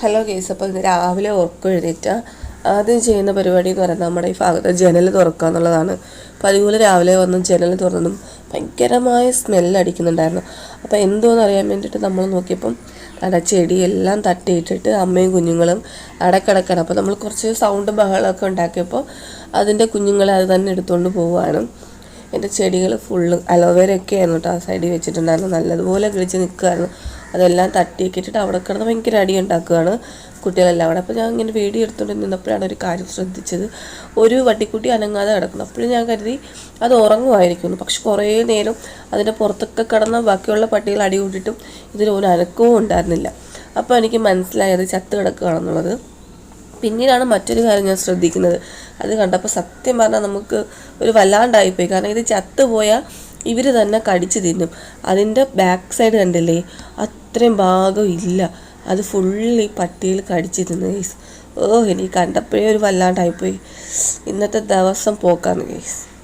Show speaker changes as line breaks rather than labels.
Hello case അപ്പോൾ ഇത് രാവിലെ ഉറക്കം എഴുന്നേറ്റ. ആദ്യം ചെയ്യുന്ന പരിപാടി എന്ന് പറയുന്നത് നമ്മുടെ ഈ ഭാഗത്ത് ജനൽ തുറക്കുക എന്നുള്ളതാണ്. അപ്പോൾ അതുപോലെ രാവിലെ വന്ന് ജനൽ തുറന്നതും ഭയങ്കരമായ സ്മെല്ലടിക്കുന്നുണ്ടായിരുന്നു അപ്പോൾ എന്തോന്ന് അറിയാൻ വേണ്ടിയിട്ട് നമ്മൾ നോക്കിയപ്പം അവിടെ ചെടിയെല്ലാം തട്ടിയിട്ടിട്ട് അമ്മയും കുഞ്ഞുങ്ങളും അടക്കടക്കാണ്. അപ്പോൾ നമ്മൾ കുറച്ച് സൗണ്ട് ബഹളമൊക്കെ ഉണ്ടാക്കിയപ്പോൾ അതിന്റെ കുഞ്ഞുങ്ങളെ അത് തന്നെ എടുത്തുകൊണ്ട് പോവുകയാണ്. എന്റെ ചെടികൾ ഫുള്ള് അലോവേരയൊക്കെ ആയിരുന്നു കേട്ടോ ആ സൈഡിൽ വെച്ചിട്ടുണ്ടായിരുന്നു നല്ലതുപോലെ കിളിച്ച് നിൽക്കുമായിരുന്നു അതെല്ലാം തട്ടിയൊക്കെ ഇട്ടിട്ട് അവിടെ കിടന്ന് ഭയങ്കര അടി ഉണ്ടാക്കുകയാണ് കുട്ടികളെല്ലാം. അവിടെ അപ്പോൾ ഞാൻ ഇങ്ങനെ വീഡിയോ എടുത്തുകൊണ്ട് നിന്നപ്പോഴാണ് ഒരു കാര്യം ശ്രദ്ധിച്ചത്. ഒരു വട്ടിക്കുട്ടി അനങ്ങാതെ കിടക്കുന്നു. അപ്പോഴും ഞാൻ കരുതി അത് ഉറങ്ങുമായിരിക്കുന്നു പക്ഷെ കുറേ നേരം അതിന്റെ പുറത്തൊക്കെ കിടന്ന ബാക്കിയുള്ള പട്ടികൾ അടി കൂട്ടിയിട്ടും ഇതിന് ഒരു അനക്കവും ഉണ്ടായിരുന്നില്ല. അപ്പോൾ എനിക്ക് മനസ്സിലായത് ചത്ത് കിടക്കുകയാണെന്നുള്ളത്. പിന്നീടാണ് മറ്റൊരു കാര്യം ഞാൻ ശ്രദ്ധിക്കുന്നത്. അത് കണ്ടപ്പോൾ സത്യം പറഞ്ഞാൽ നമുക്ക് ഒരു വല്ലാണ്ടായിപ്പോയി കാരണം ഇത് ചത്തുപോയാൽ ഇവർ തന്നെ കടിച്ചു തിന്നും. അതിന്റെ ബാക്ക് സൈഡ് കണ്ടില്ലേ? അത്രയും ഭാഗം ഇല്ല. അത് ഫുള്ള് ഈ പട്ടിയിൽ കടിച്ചു തിന്നു. ഗൈസ് ഓ എനിക്ക് കണ്ടപ്പോഴേ ഒരു വല്ലാണ്ടായിപ്പോയി ഇന്നത്തെ ദിവസം പോക്കാന്ന് ഗൈസ്